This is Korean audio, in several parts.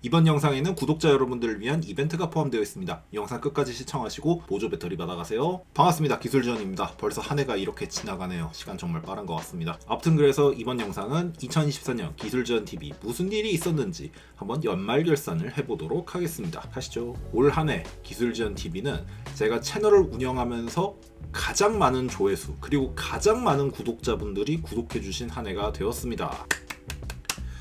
이번 영상에는 구독자 여러분들을 위한 이벤트가 포함되어 있습니다. 영상 끝까지 시청하시고 보조 배터리 받아가세요. 반갑습니다. 기술지원입니다. 벌써 한 해가 이렇게 지나가네요. 시간 정말 빠른 것 같습니다. 아무튼 그래서 이번 영상은 2024년 기술지원 TV 무슨 일이 있었는지 한번 연말 결산을 해보도록 하겠습니다. 가시죠. 올 한 해 기술지원 TV는 제가 채널을 운영하면서 가장 많은 조회수 그리고 가장 많은 구독자분들이 구독해주신 한 해가 되었습니다.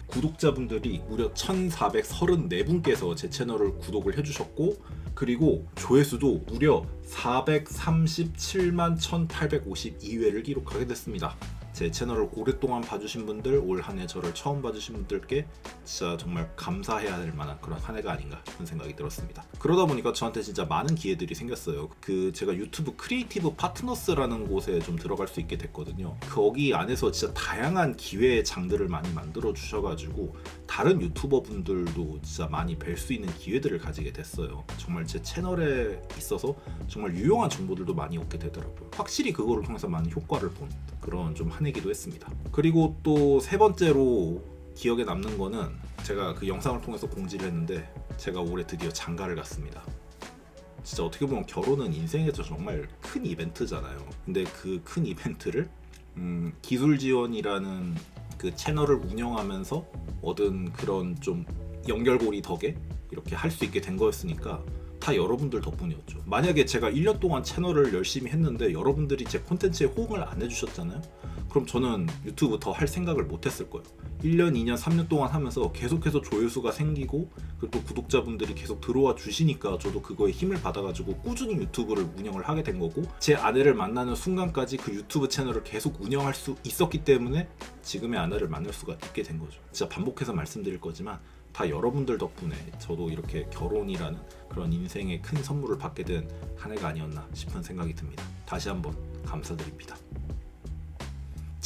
구독자분들이 무려 1434분께서 제 채널을 구독을 해주셨고 그리고 조회수도 무려 437만 1852회를 기록하게 됐습니다. 제 채널을 오랫동안 봐주신 분들, 올 한 해 저를 처음 봐주신 분들께 진짜 정말 감사해야 될 만한 그런 한 해가 아닌가 그런 생각이 들었습니다. 그러다 보니까 저한테 진짜 많은 기회들이 생겼어요. 그 제가 유튜브 크리에이티브 파트너스라는 곳에 좀 들어갈 수 있게 됐거든요. 거기 안에서 진짜 다양한 기회의 장들을 많이 만들어 주셔가지고 다른 유튜버 분들도 진짜 많이 뵐 수 있는 기회들을 가지게 됐어요. 정말 제 채널에 있어서 정말 유용한 정보들도 많이 얻게 되더라고요. 확실히 그거를 통해서 많은 효과를 본 그런 좀 한 해기도 했습니다. 그리고 또 세 번째로 기억에 남는 거는 제가 그 영상을 통해서 공지를 했는데 제가 올해 드디어 장가를 갔습니다. 진짜 어떻게 보면 결혼은 인생에서 정말 큰 이벤트잖아요. 근데 그 큰 이벤트를 음, 기술 지원이라는 그 채널을 운영하면서 얻은 그런 좀 연결고리 덕에 이렇게 할 수 있게 된 거였으니까 다 여러분들 덕분이었죠. 만약에 제가 1년 동안 채널을 열심히 했는데 여러분들이 제 콘텐츠에 호응을 안 해주셨잖아요. 그럼 저는 유튜브 더 할 생각을 못 했을 거예요. 1년, 2년, 3년 동안 하면서 계속해서 조회수가 생기고 그리고 또 구독자분들이 계속 들어와 주시니까 저도 그거에 힘을 받아가지고 꾸준히 유튜브를 운영을 하게 된 거고 제 아내를 만나는 순간까지 그 유튜브 채널을 계속 운영할 수 있었기 때문에 지금의 아내를 만날 수가 있게 된 거죠. 진짜 반복해서 말씀드릴 거지만 다 여러분들 덕분에 저도 이렇게 결혼이라는 그런 인생의 큰 선물을 받게 된 한 해가 아니었나 싶은 생각이 듭니다. 다시 한번 감사드립니다.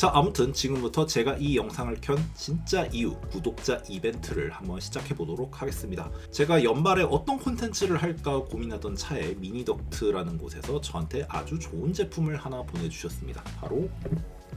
자 아무튼 지금부터 제가 이 영상을 켠 진짜 이유 구독자 이벤트를 한번 시작해 보도록 하겠습니다. 제가 연말에 어떤 콘텐츠를 할까 고민하던 차에 미니덕트라는 곳에서 저한테 아주 좋은 제품을 하나 보내주셨습니다. 바로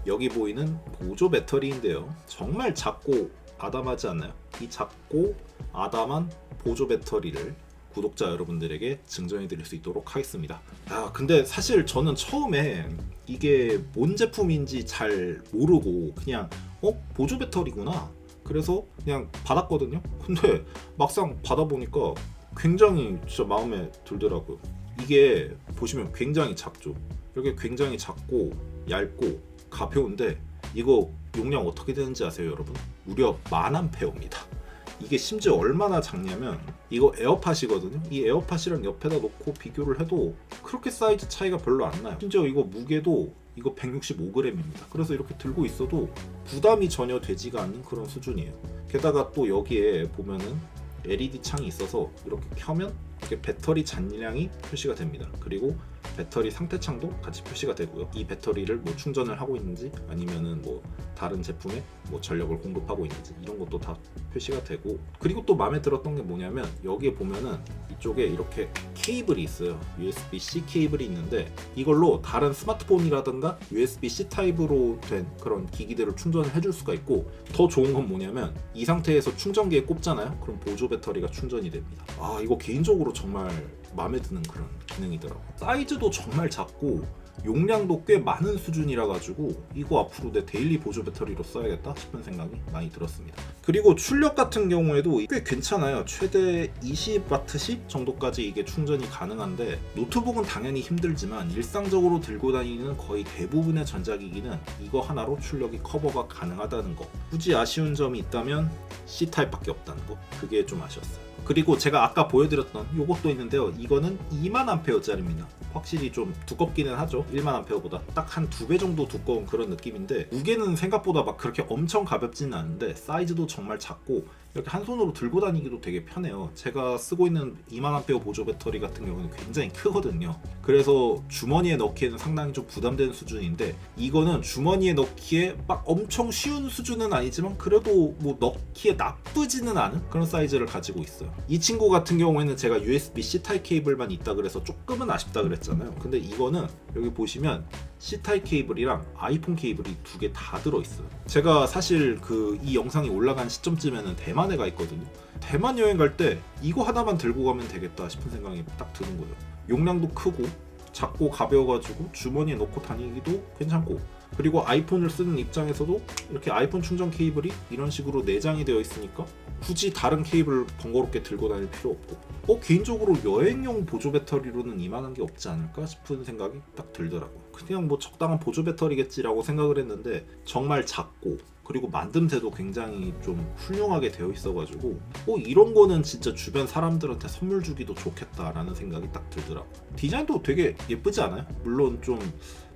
여기 보이는 보조 배터리인데요. 정말 작고 아담하지 않나요? 이 작고 아담한 보조 배터리를 구독자 여러분들에게 증정해 드릴 수 있도록 하겠습니다. 아, 근데 사실 저는 처음에 이게 뭔 제품인지 잘 모르고 그냥 어? 보조 배터리구나. 그래서 그냥 받았거든요. 근데 막상 받아보니까 굉장히 진짜 마음에 들더라고요. 이게 보시면 굉장히 작죠. 이렇게 굉장히 작고 얇고 가벼운데 이거 용량 어떻게 되는지 아세요, 여러분? 무려 만 암페어입니다. 이게 심지어 얼마나 작냐면 이거 에어팟이거든요. 이 에어팟이랑 옆에다 놓고 비교를 해도 그렇게 사이즈 차이가 별로 안 나요. 심지어 이거 무게도 이거 165g입니다. 그래서 이렇게 들고 있어도 부담이 전혀 되지가 않는 그런 수준이에요. 게다가 또 여기에 보면은 LED 창이 있어서 이렇게 켜면 이렇게 배터리 잔량이 표시가 됩니다. 그리고 배터리 상태 창도 같이 표시가 되고요. 이 배터리를 뭐 충전을 하고 있는지 아니면은 뭐 다른 제품에 뭐 전력을 공급하고 있는지 이런 것도 다 표시가 되고 그리고 또 마음에 들었던 게 뭐냐면 여기에 보면은 이쪽에 이렇게 케이블이 있어요. USB-C 케이블이 있는데 이걸로 다른 스마트폰이라든가 USB-C 타입으로 된 그런 기기들을 충전을 해줄 수가 있고 더 좋은 건 뭐냐면 이 상태에서 충전기에 꼽잖아요. 그럼 보조 배터리가 충전이 됩니다. 아 이거 개인적으로 정말 마음에 드는 그런 기능이더라고. 사이즈도 정말 작고 용량도 꽤 많은 수준이라 가지고 이거 앞으로 내 데일리 보조 배터리로 써야겠다 싶은 생각이 많이 들었습니다. 그리고 출력 같은 경우에도 꽤 괜찮아요. 최대 20와트씩 정도까지 이게 충전이 가능한데 노트북은 당연히 힘들지만 일상적으로 들고 다니는 거의 대부분의 전자기기는 이거 하나로 출력이 커버가 가능하다는 거. 굳이 아쉬운 점이 있다면 C 타입밖에 없다는 거. 그게 좀 아쉬웠어요. 그리고 제가 아까 보여드렸던 이것도 있는데요. 이거는 2만 암페어짜리입니다. 확실히 좀 두껍기는 하죠. 1만 암페어보다 딱 한 두 배 정도 두꺼운 그런 느낌인데 무게는 생각보다 막 그렇게 엄청 가볍지는 않은데 사이즈도 정말 작고 이렇게 한 손으로 들고 다니기도 되게 편해요. 제가 쓰고 있는 2만 암페어 보조 배터리 같은 경우는 굉장히 크거든요. 그래서 주머니에 넣기에는 상당히 좀 부담되는 수준인데 이거는 주머니에 넣기에 막 엄청 쉬운 수준은 아니지만 그래도 뭐 넣기에 나쁘지는 않은 그런 사이즈를 가지고 있어요. 이 친구 같은 경우에는 제가 USB-C 타입 케이블만 있다 그래서 조금은 아쉽다 그랬잖아요. 근데 이거는 여기 보시면 C타입 케이블이랑 아이폰 케이블이 두 개 다 들어 있어요. 제가 사실 그 이 영상이 올라간 시점쯤에는 대만에 가 있거든요. 대만 여행 갈 때 이거 하나만 들고 가면 되겠다 싶은 생각이 딱 드는 거예요. 용량도 크고 작고 가벼워가지고 주머니에 넣고 다니기도 괜찮고 그리고 아이폰을 쓰는 입장에서도 이렇게 아이폰 충전 케이블이 이런 식으로 내장이 되어 있으니까 굳이 다른 케이블 번거롭게 들고 다닐 필요 없고 어 개인적으로 여행용 보조 배터리로는 이만한 게 없지 않을까 싶은 생각이 딱 들더라고요 그냥 뭐 적당한 보조 배터리겠지라고 생각을 했는데 정말 작고 그리고 만듦새도 굉장히 좀 훌륭하게 되어 있어가지고 어 이런 거는 진짜 주변 사람들한테 선물 주기도 좋겠다라는 생각이 딱 들더라고 디자인도 되게 예쁘지 않아요? 물론 좀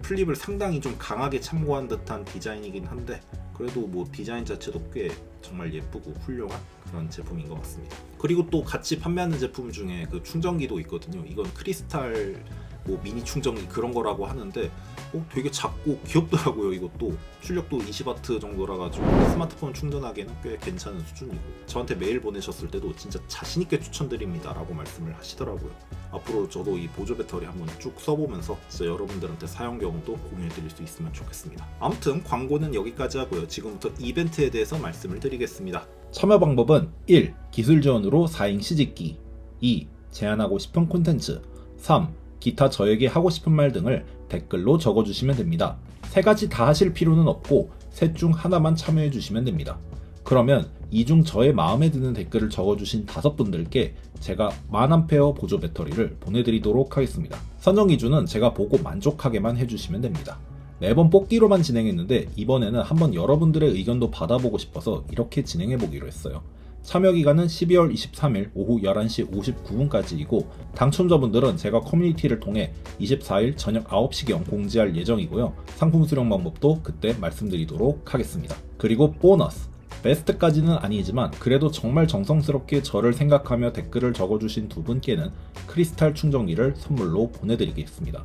플립을 상당히 좀 강하게 참고한 듯한 디자인이긴 한데 그래도 뭐 디자인 자체도 꽤 정말 예쁘고 훌륭한 그런 제품인 것 같습니다. 그리고 또 같이 판매하는 제품 중에 그 충전기도 있거든요. 이건 크리스탈 뭐 미니 충전기 그런 거라고 하는데 어, 되게 작고 귀엽더라고요 이것도 출력도 20W 정도라 가지고 스마트폰 충전하기에는 꽤 괜찮은 수준이고 저한테 메일 보내셨을 때도 진짜 자신 있게 추천드립니다 라고 말씀을 하시더라고요 앞으로 저도 이 보조 배터리 한번 쭉 써보면서 진짜 여러분들한테 사용 경험도 공유해드릴 수 있으면 좋겠습니다 아무튼 광고는 여기까지 하고요 지금부터 이벤트에 대해서 말씀을 드리겠습니다 참여 방법은 1. 기술 지원으로 4인 시집기 2. 제안하고 싶은 콘텐츠 3. 기타 저에게 하고 싶은 말 등을 댓글로 적어주시면 됩니다. 세 가지 다 하실 필요는 없고 셋 중 하나만 참여해 주시면 됩니다. 그러면 이 중 저의 마음에 드는 댓글을 적어주신 다섯 분들께 제가 만암페어 보조 배터리를 보내드리도록 하겠습니다. 선정 기준은 제가 보고 만족하게만 해주시면 됩니다. 매번 뽑기로만 진행했는데 이번에는 한번 여러분들의 의견도 받아보고 싶어서 이렇게 진행해 보기로 했어요. 참여 기간은 12월 23일 오후 11시 59분까지이고 당첨자분들은 제가 커뮤니티를 통해 24일 저녁 9시경 공지할 예정이고요. 상품 수령 방법도 그때 말씀드리도록 하겠습니다. 그리고 보너스 베스트까지는 아니지만 그래도 정말 정성스럽게 저를 생각하며 댓글을 적어주신 두 분께는 크리스탈 충전기를 선물로 보내드리겠습니다.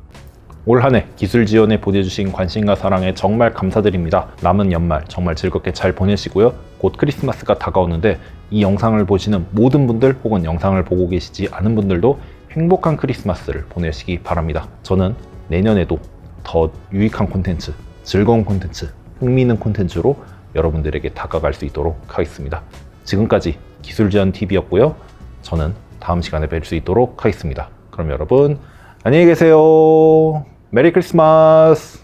올 한 해 기술 지원에 보내주신 관심과 사랑에 정말 감사드립니다. 남은 연말 정말 즐겁게 잘 보내시고요. 곧 크리스마스가 다가오는데 이 영상을 보시는 모든 분들 혹은 영상을 보고 계시지 않은 분들도 행복한 크리스마스를 보내시기 바랍니다. 저는 내년에도 더 유익한 콘텐츠, 즐거운 콘텐츠, 흥미있는 콘텐츠로 여러분들에게 다가갈 수 있도록 하겠습니다. 지금까지 기술지원TV였고요. 저는 다음 시간에 뵐 수 있도록 하겠습니다. 그럼 여러분 안녕히 계세요. 메리 크리스마스!